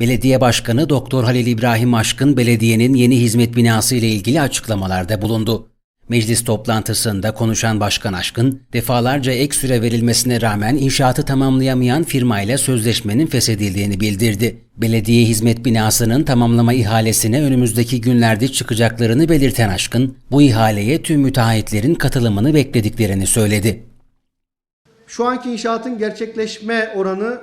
Belediye Başkanı Doktor Halil İbrahim Aşkın belediyenin yeni hizmet binası ile ilgili açıklamalarda bulundu. Meclis toplantısında konuşan Başkan Aşkın, defalarca ek süre verilmesine rağmen inşaatı tamamlayamayan firmayla sözleşmenin feshedildiğini bildirdi. Belediye hizmet binasının tamamlama ihalesine önümüzdeki günlerde çıkacaklarını belirten Aşkın, bu ihaleye tüm müteahhitlerin katılımını beklediklerini söyledi. Şu anki inşaatın gerçekleşme oranı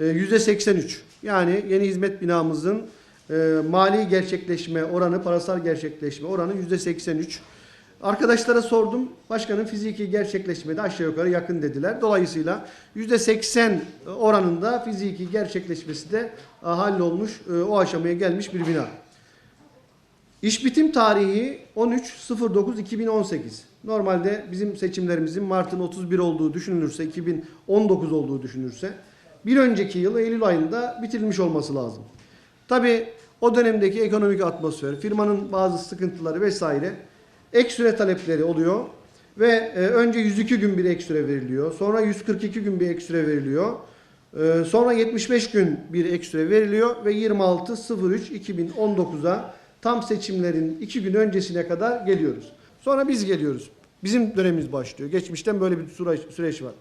e, %83. Yani yeni hizmet binamızın e, mali gerçekleşme oranı, parasal gerçekleşme oranı %83. Arkadaşlara sordum. Başkanın fiziki gerçekleşme de aşağı yukarı yakın dediler. Dolayısıyla %80 oranında fiziki gerçekleşmesi de e, hallolmuş, e, o aşamaya gelmiş bir bina. İş bitim tarihi 13.09.2018. Normalde bizim seçimlerimizin Mart'ın 31 olduğu düşünülürse, 2019 olduğu düşünülürse bir önceki yıl Eylül ayında bitirilmiş olması lazım. Tabi o dönemdeki ekonomik atmosfer, firmanın bazı sıkıntıları vesaire ek süre talepleri oluyor ve e, önce 102 gün bir ek süre veriliyor. Sonra 142 gün bir ek süre veriliyor. Ee, Sonra 75 gün bir ek süre veriliyor ve 26.03.2019'a tam seçimlerin 2 gün öncesine kadar geliyoruz. Sonra biz geliyoruz. Bizim dönemimiz başlıyor. Geçmişten böyle bir süreç, süreç var.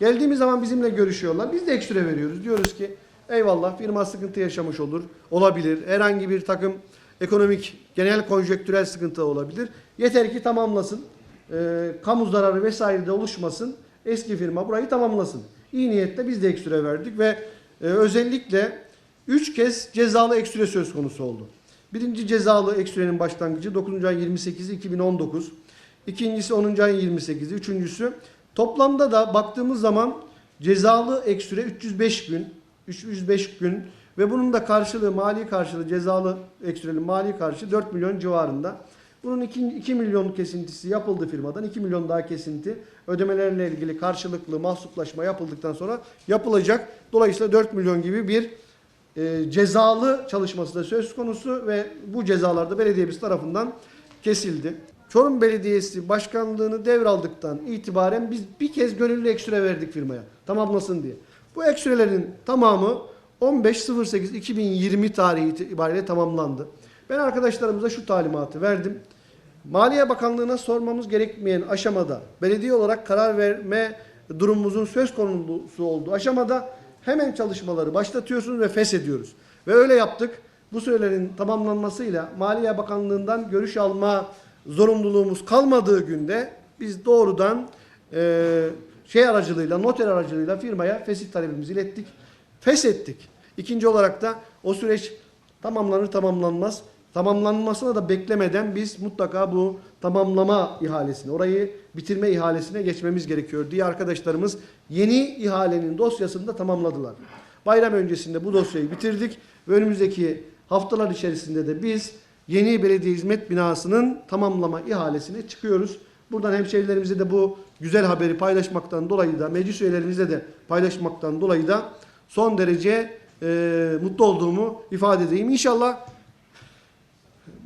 Geldiğimiz zaman bizimle görüşüyorlar. Biz de ek süre veriyoruz. Diyoruz ki eyvallah firma sıkıntı yaşamış olur. Olabilir. Herhangi bir takım ekonomik genel konjonktürel sıkıntı olabilir. Yeter ki tamamlasın. Ee, kamu zararı vesaire de oluşmasın. Eski firma burayı tamamlasın. İyi niyetle biz de ek süre verdik ve e, özellikle 3 kez cezalı ek süre söz konusu oldu. Birinci cezalı ek sürenin başlangıcı 9. ay 28'i 2019. İkincisi 10. ayın 28'i. Üçüncüsü toplamda da baktığımız zaman cezalı ek süre 305 gün. 305 gün ve bunun da karşılığı mali karşılığı cezalı ek sürenin mali karşılığı 4 milyon civarında. Bunun 2, 2 milyon kesintisi yapıldı firmadan. 2 milyon daha kesinti ödemelerle ilgili karşılıklı mahsuplaşma yapıldıktan sonra yapılacak. Dolayısıyla 4 milyon gibi bir e, cezalı çalışması da söz konusu ve bu cezalar da belediyemiz tarafından kesildi. Çorum Belediyesi başkanlığını devraldıktan itibaren biz bir kez gönüllü ek süre verdik firmaya tamamlasın diye. Bu ek sürelerin tamamı 15.08.2020 tarihi itibariyle tamamlandı. Ben arkadaşlarımıza şu talimatı verdim. Maliye Bakanlığı'na sormamız gerekmeyen aşamada belediye olarak karar verme durumumuzun söz konusu olduğu aşamada hemen çalışmaları başlatıyorsunuz ve feshediyoruz. Ve öyle yaptık. Bu sürelerin tamamlanmasıyla Maliye Bakanlığı'ndan görüş alma zorunluluğumuz kalmadığı günde biz doğrudan e, şey aracılığıyla, noter aracılığıyla firmaya fesih talebimizi ilettik. Feshettik. İkinci olarak da o süreç tamamlanır tamamlanmaz. Tamamlanmasına da beklemeden biz mutlaka bu tamamlama ihalesine, orayı bitirme ihalesine geçmemiz gerekiyor diye arkadaşlarımız yeni ihalenin dosyasını da tamamladılar. Bayram öncesinde bu dosyayı bitirdik ve önümüzdeki haftalar içerisinde de biz yeni belediye hizmet binasının tamamlama ihalesine çıkıyoruz. Buradan hemşehrilerimize de bu güzel haberi paylaşmaktan dolayı da meclis üyelerimizle de paylaşmaktan dolayı da son derece e, mutlu olduğumu ifade edeyim. İnşallah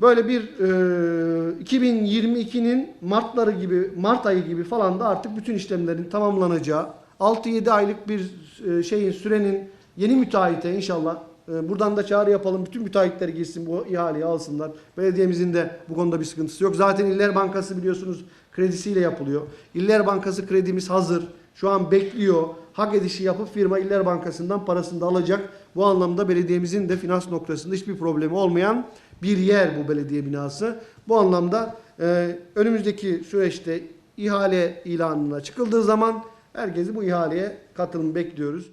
böyle bir e, 2022'nin Martları gibi, Mart ayı gibi falan da artık bütün işlemlerin tamamlanacağı, 6-7 aylık bir e, şeyin sürenin yeni müteahhite inşallah buradan da çağrı yapalım. Bütün müteahhitler girsin bu ihaleyi alsınlar. Belediyemizin de bu konuda bir sıkıntısı yok. Zaten İller Bankası biliyorsunuz kredisiyle yapılıyor. İller Bankası kredimiz hazır. Şu an bekliyor. Hak edişi yapıp firma İller Bankası'ndan parasını da alacak. Bu anlamda belediyemizin de finans noktasında hiçbir problemi olmayan bir yer bu belediye binası. Bu anlamda e, önümüzdeki süreçte ihale ilanına çıkıldığı zaman herkesi bu ihaleye katılım bekliyoruz.